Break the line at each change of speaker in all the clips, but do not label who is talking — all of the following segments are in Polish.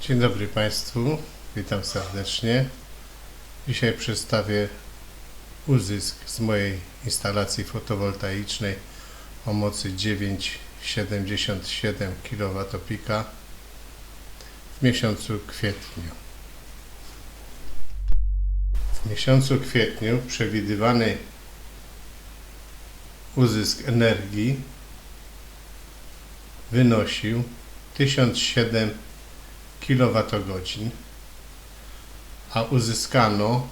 Dzień dobry Państwu, witam serdecznie. Dzisiaj przedstawię uzysk z mojej instalacji fotowoltaicznej o mocy 9,77 kWp w miesiącu kwietniu. W miesiącu kwietniu przewidywany uzysk energii wynosił 1007 kWh, a uzyskano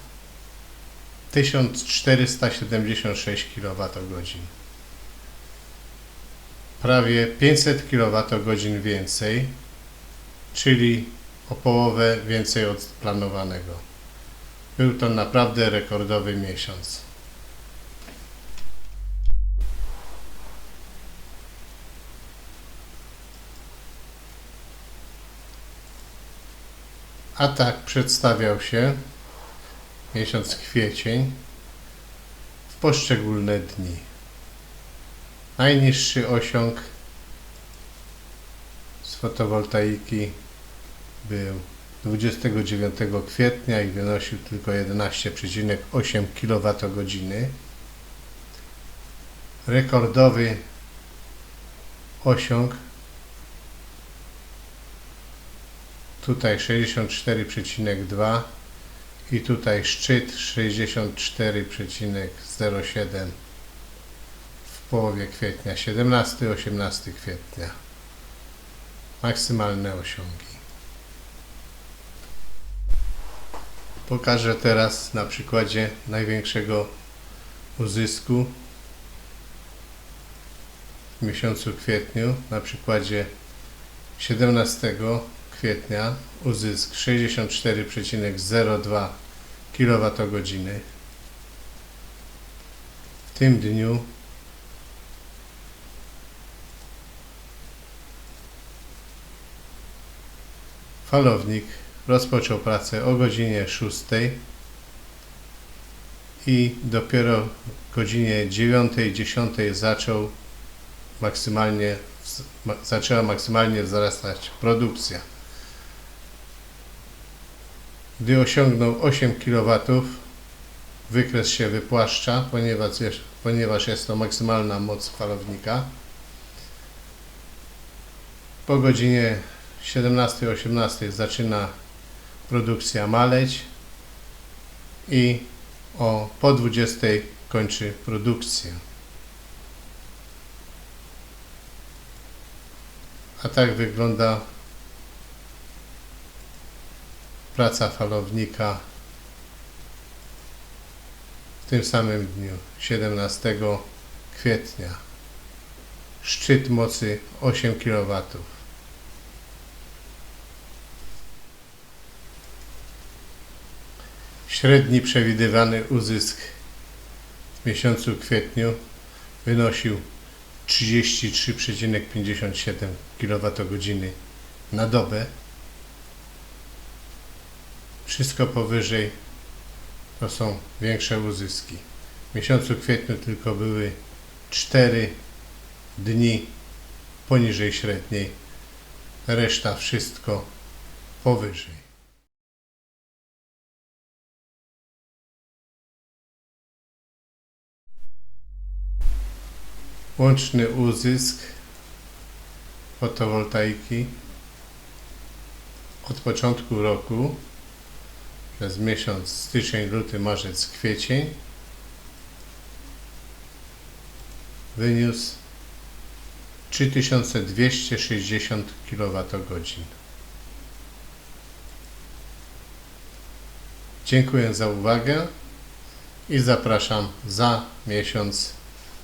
1476 kWh. Prawie 500 kWh więcej, czyli o połowę więcej od planowanego. Był to naprawdę rekordowy miesiąc. A tak przedstawiał się miesiąc kwiecień w poszczególne dni. Najniższy osiąg z fotowoltaiki był 29 kwietnia i wynosił tylko 11,8 kWh. Rekordowy osiąg tutaj 64,2 i tutaj szczyt 64,07 w połowie kwietnia 17-18 kwietnia. Maksymalne osiągi. Pokażę teraz na przykładzie największego uzysku w miesiącu kwietniu na przykładzie 17 kwietnia uzysk 64,02 kWh. W tym dniu falownik rozpoczął pracę o godzinie 6 i dopiero o godzinie 9-10 zaczął maksymalnie zaczęła maksymalnie wzrastać produkcja. Gdy osiągnął 8 kW, wykres się wypłaszcza, ponieważ jest, ponieważ jest to maksymalna moc falownika. Po godzinie 17-18 zaczyna produkcja maleć i o po 20 kończy produkcję. A tak wygląda praca falownika w tym samym dniu, 17 kwietnia. Szczyt mocy 8 kW. Średni przewidywany uzysk w miesiącu kwietniu wynosił 33,57 kWh na dobę. Wszystko powyżej to są większe uzyski. W miesiącu kwietniu tylko były 4 dni poniżej średniej, reszta wszystko powyżej. Łączny uzysk fotowoltaiki od początku roku przez miesiąc styczeń, luty, marzec, kwiecień wyniósł 3260 kWh. Dziękuję za uwagę i zapraszam za miesiąc